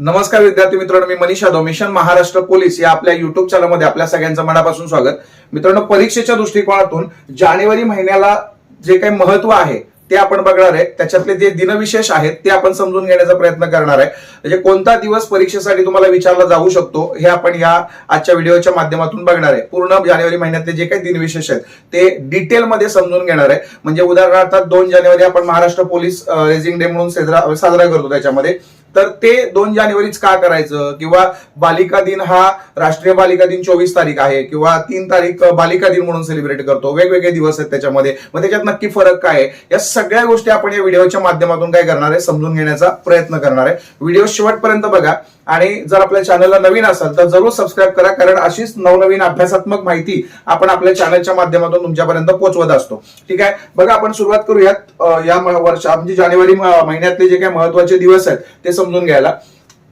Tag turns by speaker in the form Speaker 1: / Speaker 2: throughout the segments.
Speaker 1: नमस्कार विद्यार्थी मित्रांनो मी मनीष यादव मिशन महाराष्ट्र पोलीस या आपल्या युट्यूब चॅनलमध्ये आपल्या सगळ्यांचं मनापासून स्वागत. मित्रांनो परीक्षेच्या दृष्टिकोनातून जानेवारी महिन्याला जे काही महत्त्व आहे ते आपण बघणार आहे. त्याच्यातले जे दिनविशेष आहेत ते आपण समजून घेण्याचा प्रयत्न करणार आहे. म्हणजे कोणता दिवस परीक्षेसाठी तुम्हाला विचारला जाऊ शकतो हे आपण या आजच्या व्हिडिओच्या माध्यमातून बघणार आहे. पूर्ण जानेवारी महिन्यातले जे काही दिनविशेष आहेत ते डिटेलमध्ये समजून घेणार आहे. म्हणजे उदाहरणार्थ दोन जानेवारी आपण महाराष्ट्र पोलीस रेझिंग डे म्हणून साजरा साजरा करतो त्याच्यामध्ये. तर ते दोन जानेवारीच का करायचं? किंवा बालिका दिन हा राष्ट्रीय बालिका दिन चोवीस तारीख आहे किंवा तीन तारीख बालिका दिन म्हणून सेलिब्रेट करतो. वेगवेगळे दिवस आहेत त्याच्यामध्ये. मग त्याच्यात नक्की फरक काय आहे? या सगळ्या गोष्टी आपण या व्हिडिओच्या माध्यमातून काय करणार आहे? समजून घेण्याचा प्रयत्न करणार आहे. व्हिडिओ शेवटपर्यंत बघा. आणि जर आपल्या चॅनलला नवीन असाल तर जरूर सबस्क्राईब करा कारण अशीच नवनवीन अभ्यासात्मक माहिती आपण आपल्या चॅनलच्या माध्यमातून तुमच्यापर्यंत पोहोचवत असतो. ठीक आहे? बघा आपण सुरुवात करूयात या वर्षा म्हणजे जानेवारी महिन्यातले जे काही महत्त्वाचे दिवस आहेत ते समजून घ्यायला.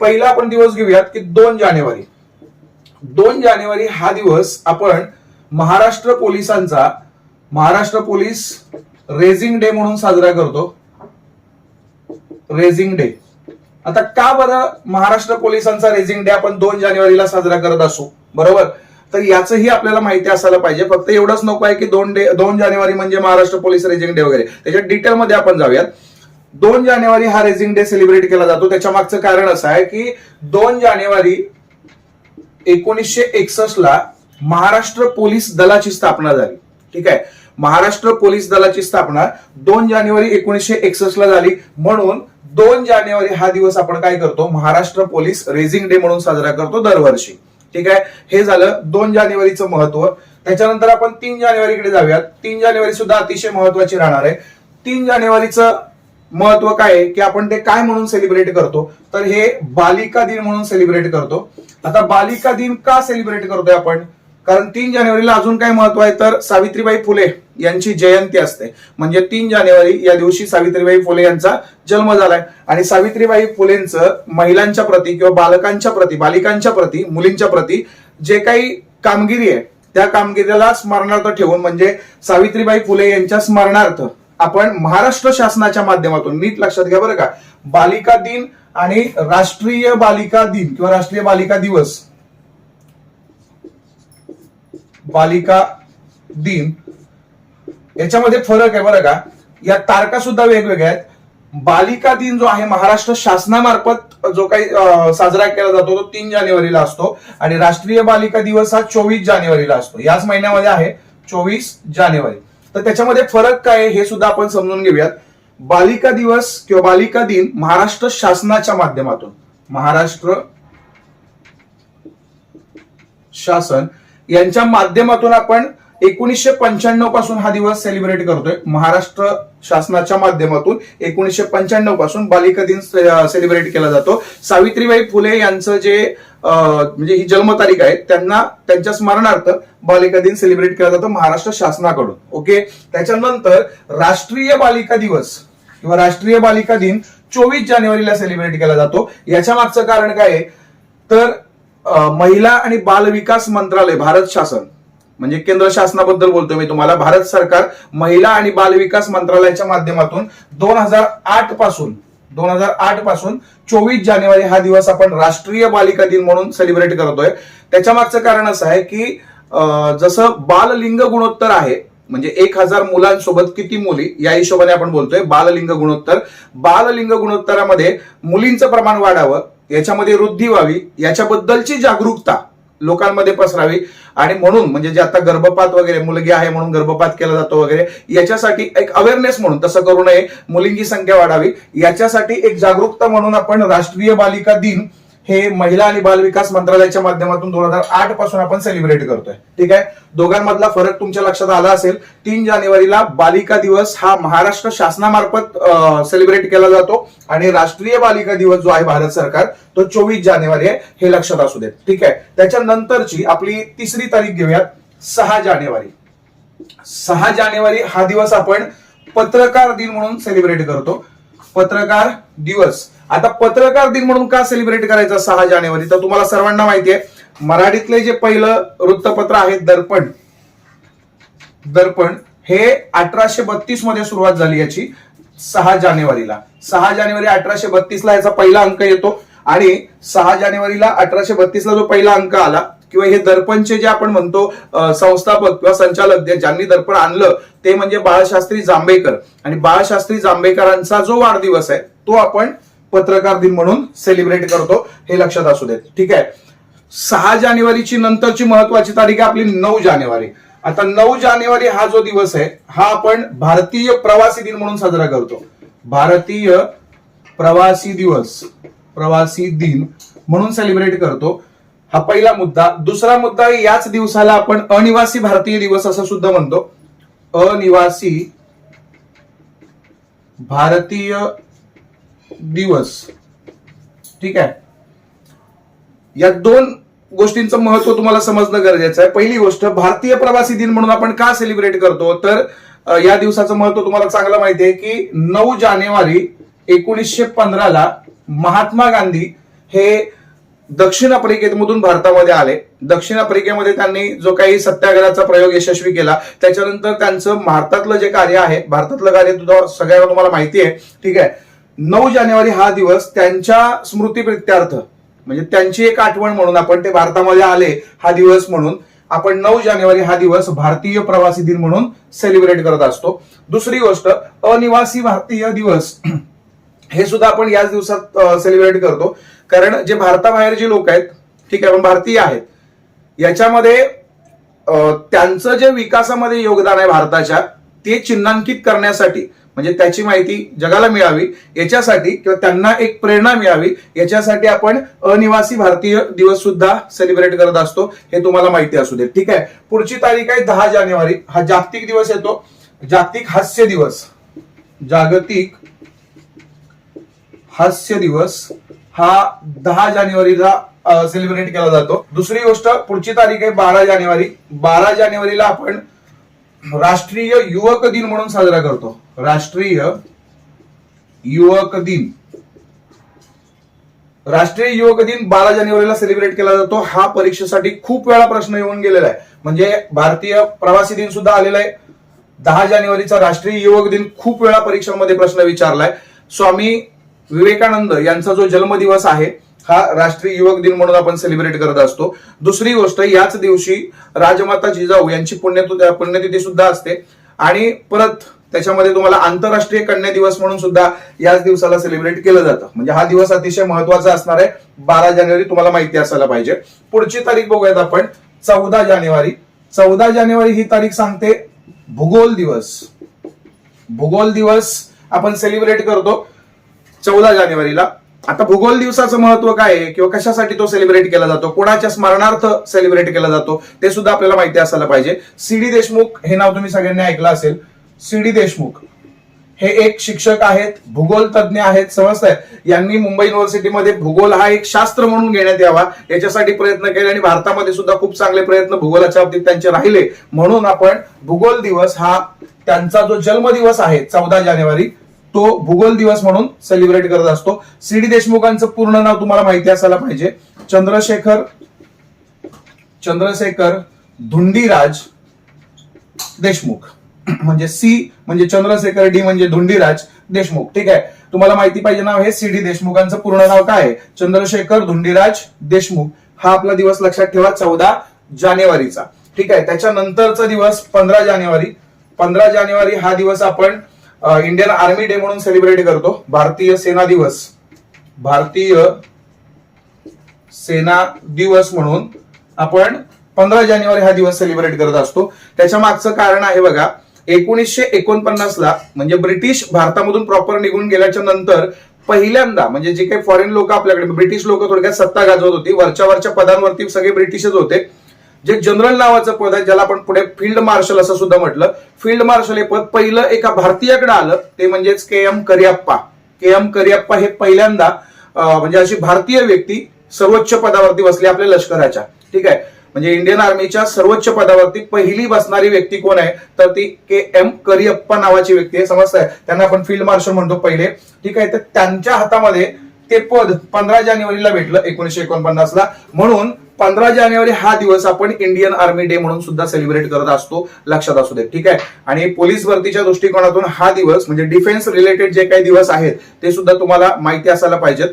Speaker 1: पहिला आपण दिवस घेऊयात की दोन जानेवारी. दोन जानेवारी हा दिवस आपण महाराष्ट्र पोलिसांचा महाराष्ट्र पोलीस रेझिंग डे म्हणून साजरा करतो. Raising day. आता का बरं महाराष्ट्र पोलिसांचा रेझिंग डे आपण दोन जानेवारीला साजरा करत असू? बरोबर? तर याचंही आपल्याला माहिती असायला पाहिजे. फक्त एवढंच नको आहे की दोन डे दोन जानेवारी म्हणजे महाराष्ट्र पोलीस रेझिंग डे वगैरे. त्याच्या डिटेलमध्ये आपण जाऊयात. दोन जानेवारी हा रेझिंग डे सेलिब्रेट केला जातो. त्याच्या मागचं कारण असं आहे की दोन जानेवारी एकोणीसशे एकसष्ट ला महाराष्ट्र पोलीस दलाची स्थापना झाली. ठीक आहे? महाराष्ट्र पोलीस दलाची स्थापना दोन जानेवारी एकोणीसशे एकसष्ट ला झाली. म्हणून दोन जानेवारी हा दिवस आपण काय करतो? महाराष्ट्र पोलीस रेझिंग डे म्हणून साजरा करतो दरवर्षी. ठीक आहे? हे झालं दोन जानेवारीचं महत्त्व त्याच्यानंतर आपण तीन जानेवारीकडे जाऊयात. तीन जानेवारी सुद्धा अतिशय महत्वाची राहणार आहे. तीन जानेवारीचं महत्त्व काय आहे? की आपण ते काय म्हणून सेलिब्रेट करतो? तर हे बालिका दिन म्हणून सेलिब्रेट करतो. आता बालिका दिन का सेलिब्रेट करतोय आपण? कारण तीन जानेवारीला अजून काय महत्त्व आहे? तर सावित्रीबाई फुले यांची जयंती असते. म्हणजे तीन जानेवारी या दिवशी सावित्रीबाई फुले यांचा जन्म झालाय. आणि सावित्रीबाई फुलेंचं महिलांच्या प्रती किंवा बालकांच्या प्रती बालिकांच्या प्रती मुलींच्या प्रती जे काही कामगिरी आहे त्या कामगिरीला स्मरणार्थ ठेवून म्हणजे सावित्रीबाई फुले यांच्या स्मरणार्थ आपण महाराष्ट्र शासनाच्या माध्यमातून नीट लक्षात घ्या बरं का बालिका दिन आणि राष्ट्रीय बालिका दिन किंवा राष्ट्रीय बालिका दिवस बालिका दिन याच्यामध्ये फरक आहे बरं का. या तारखा सुद्धा वेगवेगळ्या आहेत. बालिका दिन जो आहे महाराष्ट्र शासनामार्फत जो काही साजरा केला जातो तो तीन जानेवारीला असतो आणि राष्ट्रीय बालिका दिवस हा चोवीस जानेवारीला असतो. याच महिन्यामध्ये आहे चोवीस जानेवारी. तर त्याच्यामध्ये फरक काय आहे हे सुद्धा आपण समजून घेऊयात. बालिका दिवस किंवा बालिका दिन महाराष्ट्र शासनाच्या माध्यमातून. महाराष्ट्र शासन यांच्या माध्यमातून आपण एकोणीसशे पंच्याण्णवपासून हा दिवस सेलिब्रेट करतोय. महाराष्ट्र शासनाच्या माध्यमातून एकोणीसशे पंच्याण्णवपासून बालिका दिन सेलिब्रेट केला जातो. सावित्रीबाई फुले यांचं जे म्हणजे ही जन्मतारीख आहे त्यांना त्यांच्या स्मरणार्थ बालिका दिन सेलिब्रेट केला जातो महाराष्ट्र शासनाकडून. ओके त्याच्यानंतर राष्ट्रीय बालिका दिवस किंवा राष्ट्रीय बालिका दिन चोवीस जानेवारीला सेलिब्रेट केला जातो. याच्या मागचं कारण काय आहे? तर महिला आणि बाल विकास मंत्रालय भारत शासन. म्हणजे केंद्र शासनाबद्दल बोलतो मी तुम्हाला. भारत सरकार महिला आणि बाल विकास मंत्रालयाच्या माध्यमातून दोन हजार आठपासून दोन हजार आठपासून चोवीस जानेवारी हा दिवस आपण राष्ट्रीय बालिका दिन म्हणून सेलिब्रेट करतोय. त्याच्या मागचं कारण असं आहे की जसं जसं बाललिंग गुणोत्तर आहे म्हणजे एक हजार मुलांसोबत किती मुली या हिशोबाने आपण बोलतोय. बाललिंग गुणोत्तर बाललिंग गुणोत्तरामध्ये मुलींचं प्रमाण वाढावं याच्यामध्ये वृद्धी व्हावी याच्याबद्दलची जागरूकता लोकांमध्ये पसरावी. आणि म्हणून म्हणजे जे आता गर्भपात वगैरे मुलगी आहे म्हणून गर्भपात केला जातो वगैरे याच्यासाठी एक अवेअरनेस म्हणून तसं करू नये मुलींची संख्या वाढावी याच्यासाठी एक जागरूकता म्हणून आपण राष्ट्रीय बालिका दिन हे महिला आणि बाल विकास मंत्रालयाच्या माध्यमातून दोन हजार आठपासून आपण सेलिब्रेट करतोय. ठीक आहे? दोघांमधला फरक तुमच्या लक्षात आला असेल तीन जानेवारीला बालिका दिवस हा महाराष्ट्र शासनामार्फत सेलिब्रेट केला जातो आणि राष्ट्रीय बालिका दिवस जो आहे भारत सरकार तो चोवीस जानेवारी आहे हे लक्षात असू देत. ठीक आहे? त्याच्यानंतरची आपली तिसरी तारीख घेऊयात सहा जानेवारी. सहा जानेवारी हा दिवस आपण पत्रकार दिन म्हणून सेलिब्रेट करतो. पत्रकार दिवस. आता पत्रकार दिन म्हणून का सेलिब्रेट करायचा सहा जानेवारी? तर तुम्हाला सर्वांना माहिती आहे मराठीतले जे पहिलं वृत्तपत्र आहे दर्पण. दर्पण हे अठराशे बत्तीसमध्ये सुरुवात झाली याची सहा जानेवारीला. सहा जानेवारी अठराशे बत्तीस ला याचा पहिला अंक येतो आणि सहा जानेवारीला अठराशे बत्तीसला जो पहिला अंक आला किंवा हे दर्पणचे जे आपण म्हणतो संस्थापक किंवा संचालक ज्यांनी दर्पण आणलं ते म्हणजे बाळशास्त्री जांभेकर. आणि बाळशास्त्री जांभेकरांचा जो वाढदिवस आहे तो आपण पत्रकार दिन म्हणून सेलिब्रेट करतो हे लक्षात असू देत. ठीक आहे? सहा जानेवारीची नंतरची महत्वाची तारीख आहे आपली नऊ जानेवारी. आता नऊ जानेवारी हा जो दिवस आहे हा आपण भारतीय प्रवासी दिन म्हणून साजरा करतो. भारतीय प्रवासी दिवस प्रवासी दिन म्हणून सेलिब्रेट करतो. हा पहिला मुद्दा. दुसरा मुद्दा याच दिवसाला आपण अनिवासी भारतीय दिवस असं सुद्धा म्हणतो. अनिवासी भारतीय दिवस. ठीक आहे? या दोन गोष्टींचं महत्त्व तुम्हाला समजणं गरजेचं आहे. पहिली गोष्ट भारतीय प्रवासी दिन म्हणून आपण का सेलिब्रेट करतो? तर या दिवसाचं महत्त्व तुम्हाला चांगलं माहिती आहे की नऊ जानेवारी एकोणीसशे पंधराला महात्मा गांधी हे दक्षिण आफ्रिकेमधून भारतामध्ये आले. दक्षिण आफ्रिकेमध्ये त्यांनी जो काही सत्याग्रहाचा प्रयोग यशस्वी केला त्याच्यानंतर त्यांचं भारतातलं जे कार्य आहे भारतातलं कार्य तुझा सगळ्यांना तुम्हाला माहिती आहे ठीक आहे. नऊ जानेवारी हा दिवस त्यांच्या स्मृतीप्रित्यार्थ म्हणजे त्यांची एक आठवण म्हणून आपण ते भारतामध्ये आले हा दिवस म्हणून आपण नऊ जानेवारी हा दिवस भारतीय प्रवासी दिन म्हणून सेलिब्रेट करत असतो. दुसरी गोष्ट अनिवासी भारतीय दिवस हे सुद्धा आपण याच दिवसात सेलिब्रेट करतो. कारण जे भारताबाहेर जे लोक आहेत ठीक आहे पण भारतीय आहेत याच्यामध्ये त्यांचं जे विकासामध्ये योगदान आहे भारताच्या ते चिन्हांकित करण्यासाठी म्हणजे त्याची माहिती जगाला मिळावी याच्यासाठी किंवा त्यांना एक प्रेरणा मिळावी याच्यासाठी आपण अनिवासी भारतीय दिवस सुद्धा सेलिब्रेट करत असतो हे तुम्हाला माहिती असू दे. ठीक आहे? पुढची तारीख आहे दहा जानेवारी. हा जागतिक दिवस येतो. जागतिक हास्य दिवस. जागतिक हास्य दिवस. हा दहा जानेवारीला सेलिब्रेट केला जातो. दुसरी गोष्ट पुढची तारीख आहे बारा जानेवारी. बारा जानेवारीला आपण राष्ट्रीय युवक दिन म्हणून साजरा करतो. राष्ट्रीय युवक दिन. राष्ट्रीय युवक दिन बारा जानेवारीला सेलिब्रेट केला जातो. हा परीक्षेसाठी खूप वेळा प्रश्न येऊन गेलेला आहे. म्हणजे भारतीय प्रवासी दिन सुद्धा आलेला आहे. दहा जानेवारीचा राष्ट्रीय युवक दिन खूप वेळा परीक्षांमध्ये प्रश्न विचारलाय. स्वामी विवेकानंद यांचा जो जन्मदिवस आहे हा राष्ट्रीय युवक दिन म्हणून आपण सेलिब्रेट करत असतो. दुसरी गोष्ट याच दिवशी राजमाता जिजाऊ यांची पुण्यतिथी पुण्यतिथी सुद्धा असते. आणि परत त्याच्यामध्ये तुम्हाला आंतरराष्ट्रीय कन्या दिवस म्हणून सुद्धा याच दिवसाला सेलिब्रेट केलं जातं. म्हणजे हा दिवस अतिशय महत्त्वाचा असणार आहे. बारा जानेवारी तुम्हाला माहिती असायला पाहिजे. पुढची तारीख बघूयात आपण. चौदा जानेवारी. चौदा जानेवारी ही तारीख सांगते भूगोल दिवस. भूगोल दिवस आपण सेलिब्रेट करतो. चौदा जानेवारीला. आता भूगोल दिवसाचं महत्त्व काय आहे किंवा कशासाठी तो सेलिब्रेट केला जातो? कोणाच्या स्मरणार्थ सेलिब्रेट केला जातो? ते सुद्धा आपल्याला माहिती असायला पाहिजे. सी डी देशमुख हे नाव तुम्ही सगळ्यांनी ऐकलं असेल. C D Deshmukh. हे एक शिक्षक आहेत भूगोल तज्ज्ञ आहेत समजताय यांनी मुंबई युनिव्हर्सिटीमध्ये भूगोल हा एक शास्त्र म्हणून घेण्यात यावा. याच्यासाठी प्रयत्न केले आणि भारतामध्ये सुद्धा खूप चांगले प्रयत्न भूगोलाच्या बाबतीत त्यांचे राहिले. म्हणून आपण भूगोल दिवस हा त्यांचा जो जन्मदिवस आहे चौदा जानेवारी तो भूगोल दिवस म्हणून सेलिब्रेट करत असतो. सी डी देशमुखांचं पूर्ण नाव तुम्हाला माहिती असायला पाहिजे. चंद्रशेखर चंद्रशेखर धुंडीराज देशमुख. म्हणजे सी म्हणजे चंद्रशेखर डी म्हणजे धुंडीराज देशमुख. ठीक आहे? तुम्हाला माहिती पाहिजे नाव हे सी डी देशमुखांचं पूर्ण नाव काय आहे? चंद्रशेखर धुंडीराज देशमुख. हा आपला दिवस लक्षात ठेवा चौदा जानेवारीचा. ठीक आहे? त्याच्यानंतरचा दिवस पंधरा जानेवारी. पंधरा जानेवारी हा दिवस आपण इंडियन आर्मी डे म्हणून सेलिब्रेट करतो. भारतीय सेना दिवस. भारतीय सेना दिवस म्हणून आपण पंधरा जानेवारी हा दिवस सेलिब्रेट करत असतो. त्याच्या मागचं कारण आहे बघा एकोणीसशे एकोणपन्नास ला म्हणजे ब्रिटिश भारतामधून प्रॉपर निघून गेल्याच्यानंतर पहिल्यांदा म्हणजे जे काही फॉरेन लोक आपल्याकडे ब्रिटिश लोक थोडक्यात सत्ता गाजवत होती वरच्या वरच्या पदांवरती सगळे ब्रिटिशच होते. जे जनरल नावाचं पद आहे ज्याला आपण पुढे फील्ड मार्शल असं सुद्धा म्हटलं फील्ड मार्शल हे पद पहिलं एका भारतीयाकडे आलं ते म्हणजेच K M Cariappa K M Cariappa हे पहिल्यांदा म्हणजे अशी भारतीय व्यक्ती सर्वोच्च पदावरती बसली आपल्या लष्कराच्या. ठीक आहे? म्हणजे इंडियन आर्मीच्या सर्वोच्च पदावरती पहिली बसणारी व्यक्ती कोण आहे? तर ती के एम करियप्पा नावाची व्यक्ती आहे समजताय? त्यांना आपण फील्ड मार्शल म्हणतो पहिले. ठीक आहे? तर त्यांच्या हातामध्ये ते पद पंधरा जानेवारीला भेटलं एकोणीशे एकोणपन्नास ला म्हणून पंधरा जानेवारी हा दिवस आपण इंडियन आर्मी डे म्हणून सुद्धा सेलिब्रेट करत असतो लक्षात असू दे ठीक आहे? आणि पोलीस भरतीच्या दृष्टिकोनातून हा दिवस म्हणजे डिफेन्स रिलेटेड जे काही दिवस आहेत ते सुद्धा तुम्हाला माहिती असायला पाहिजेत.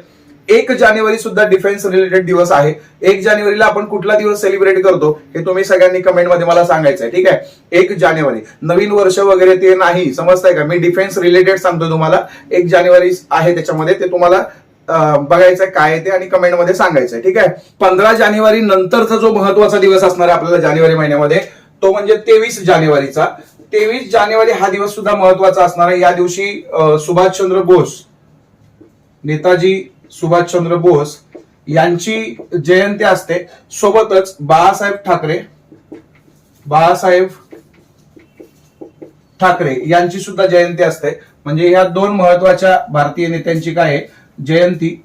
Speaker 1: एक जानेवारी सुद्धा डिफेन्स रिलेटेड दिवस आहे. एक जानेवारीला आपण कुठला दिवस सेलिब्रेट करतो हे तुम्ही सगळ्यांनी कमेंटमध्ये मला सांगायचं आहे ठीक आहे? एक जानेवारी. नवीन वर्ष वगैरे ते नाही समजताय का? मी डिफेन्स रिलेटेड सांगतो तुम्हाला. एक जानेवारी आहे त्याच्यामध्ये ते तुम्हाला बघायचंय काय ते आणि कमेंटमध्ये सांगायचंय ठीक आहे? पंधरा जानेवारी नंतरचा जो महत्त्वाचा दिवस असणार आहे आपल्याला जानेवारी महिन्यामध्ये तो म्हणजे तेवीस जानेवारीचा. तेवीस जानेवारी हा दिवस सुद्धा महत्त्वाचा असणार आहे. या दिवशी सुभाषचंद्र बोस नेताजी सुभाषचंद्र बोस यांची जयंती असते. सोबतच बाळासाहेब ठाकरे बाळासाहेब ठाकरे यांची सुद्धा जयंती असते. म्हणजे ह्या दोन महत्त्वाच्या भारतीय नेत्यांची काय आहे? जयंती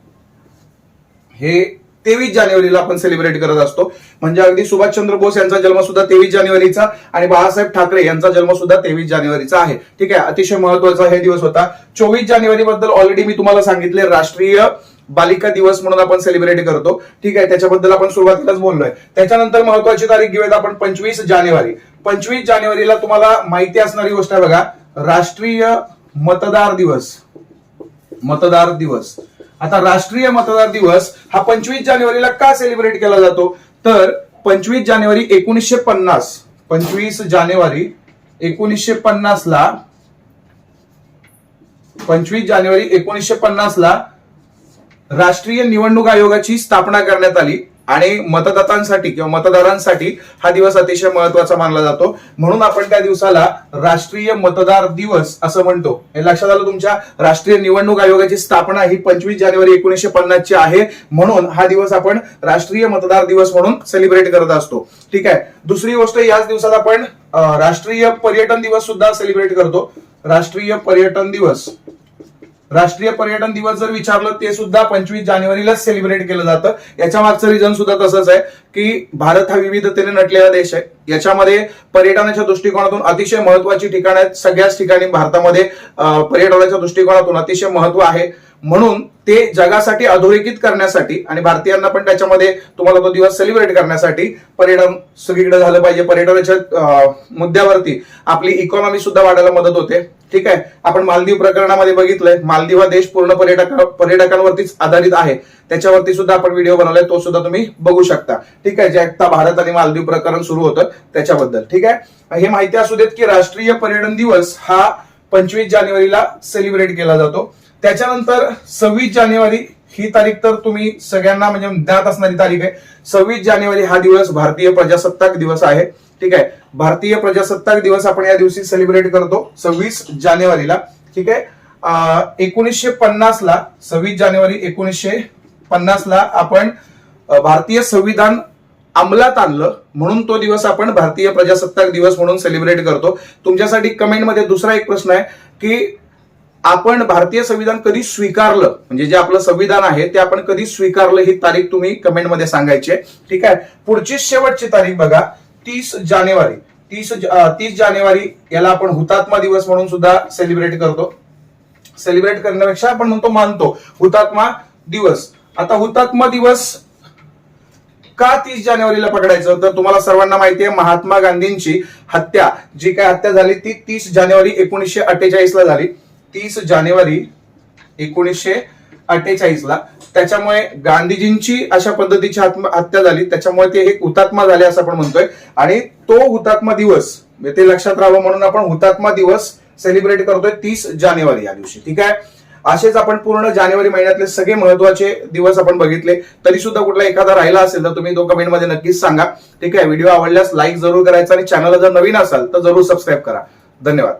Speaker 1: हे तेवीस जानेवारीला आपण सेलिब्रेट करत असतो. म्हणजे अगदी सुभाषचंद्र बोस यांचा जन्म सुद्धा तेवीस जानेवारीचा आणि बाळासाहेब ठाकरे यांचा जन्म सुद्धा तेवीस जानेवारीचा आहे. ठीक आहे? अतिशय महत्त्वाचा हे दिवस होता. चोवीस जानेवारी बद्दल ऑलरेडी मी तुम्हाला सांगितले राष्ट्रीय बालिका दिवस म्हणून आपण सेलिब्रेट करतो. ठीक आहे? त्याच्याबद्दल आपण सुरुवातीलाच बोललोय. त्याच्यानंतर महत्वाची तारीख घेऊयात आपण पंचवीस जानेवारी. पंचवीस जानेवारीला तुम्हाला माहिती असणारी गोष्ट आहे बघा राष्ट्रीय मतदार दिवस. मतदार दिवस. आता राष्ट्रीय मतदार दिवस हा पंचवीस जानेवारीला का सेलिब्रेट केला जातो? तर पंचवीस जानेवारी एकोणीसशे पन्नास पंचवीस जानेवारी एकोणीसशे पन्नास ला पंचवीस जानेवारी एकोणीसशे पन्नास ला राष्ट्रीय निवडणूक आयोगाची स्थापना करण्यात आली. आणि मतदातांसाठी किंवा मतदारांसाठी हा दिवस अतिशय महत्त्वाचा मानला जातो. म्हणून आपण त्या दिवसाला राष्ट्रीय मतदार दिवस असं म्हणतो. हे लक्षात आलं तुमच्या? राष्ट्रीय निवडणूक आयोगाची स्थापना ही पंचवीस जानेवारी एकोणीसशे पन्नास ची आहे. म्हणून हा दिवस आपण राष्ट्रीय मतदार दिवस म्हणून सेलिब्रेट करत असतो. ठीक आहे? दुसरी गोष्ट याच दिवसात आपण राष्ट्रीय पर्यटन दिवस सुद्धा सेलिब्रेट करतो. राष्ट्रीय पर्यटन दिवस. राष्ट्रीय पर्यटन दिवस जर विचारलं ते सुद्धा पंचवीस जानेवारीला सेलिब्रेट केलं जातं. याच्या मागचं रिझन सुद्धा तसंच आहे की भारत हा विविधतेने नटलेला देश आहे. याच्यामध्ये पर्यटनाच्या दृष्टिकोनातून अतिशय महत्वाची ठिकाणं आहेत. सगळ्याच ठिकाणी भारतामध्ये पर्यटनाच्या दृष्टिकोनातून अतिशय महत्त्व आहे. म्हणून ते जगासाठी अधोरेखित करण्यासाठी आणि भारतीयांना पण त्याच्यामध्ये तुम्हाला तो दिवस सेलिब्रेट करण्यासाठी पर्यटन सगळीकडे झालं पाहिजे. पर्यटनाच्या मुद्द्यावरती आपली इकॉनॉमी सुद्धा वाढायला मदत होते. ठीक आहे? आपण मालदीव प्रकरणामध्ये बघितलंय. मालदीव हा देश पूर्ण पर्यटक पर्यटकांवरतीच आधारित आहे. त्याच्यावरती सुद्धा आपण व्हिडिओ बनवलाय तो सुद्धा तुम्ही बघू शकता. ठीक आहे? जे आता भारत आणि मालदीव प्रकरण सुरू होतं त्याच्याबद्दल. ठीक आहे? हे माहिती असू देत की राष्ट्रीय पर्यटन दिवस हा पंचवीस जानेवारीला सेलिब्रेट केला जातो. त्याच्यानंतर सव्वीस जानेवारी ही तारीख तर तुम्ही सगळ्यांना म्हणजे ज्ञात असणारी तारीख आहे. सव्वीस जानेवारी हा दिवस भारतीय प्रजासत्ताक दिवस आहे. ठीक आहे. भारतीय प्रजासत्ताक दिवस आपण या दिवशी सेलिब्रेट करतो सव्वीस जानेवारीला. ठीक आहे? एकोणीसशे पन्नास ला सव्वीस जानेवारी एकोणीसशे पन्नास ला आपण भारतीय संविधान अंमलात आणलं. म्हणून तो दिवस आपण भारतीय प्रजासत्ताक दिवस म्हणून सेलिब्रेट करतो. तुमच्यासाठी कमेंटमध्ये दुसरा एक प्रश्न आहे की आपण भारतीय संविधान कधी स्वीकारलं? म्हणजे जे आपलं संविधान आहे ते आपण कधी स्वीकारलं? ही तारीख तुम्ही कमेंटमध्ये सांगायची ठीक आहे? पुढची शेवटची तारीख बघा. तीस जानेवारी तीस तीस जानेवारी याला आपण हुतात्मा दिवस म्हणून सुद्धा सेलिब्रेट करतो. सेलिब्रेट करण्यापेक्षा आपण म्हणतो मानतो हुतात्मा दिवस. आता हुतात्मा दिवस का तीस जानेवारीला पकडायचं? तर तुम्हाला सर्वांना माहिती आहे महात्मा गांधींची हत्या जी काय हत्या झाली ती तीस जानेवारी एकोणीसशे अठ्ठेचाळीस ला झाली. तीस जानेवारी एकोणीसशे अठ्ठेचाळीस ला त्याच्यामुळे गांधीजींची अशा पद्धतीची हत्या झाली. त्याच्यामुळे ते एक हुतात्मा झाले असं आपण म्हणतोय. आणि तो हुतात्मा दिवस म्हणजे ते लक्षात राहावं म्हणून आपण हुतात्मा दिवस सेलिब्रेट करतोय तीस जानेवारी या दिवशी. ठीक आहे? असेच आपण पूर्ण जानेवारी महिन्यातले सगळे महत्त्वाचे दिवस आपण बघितले. तरी सुद्धा कुठला एखादा राहिला असेल तर तुम्ही तो कमेंटमध्ये नक्कीच सांगा. ठीक आहे? व्हिडिओ आवडल्यास लाईक जरूर करायचा आणि चॅनलला जर नवीन असाल तर जरूर सबस्क्राईब करा. धन्यवाद.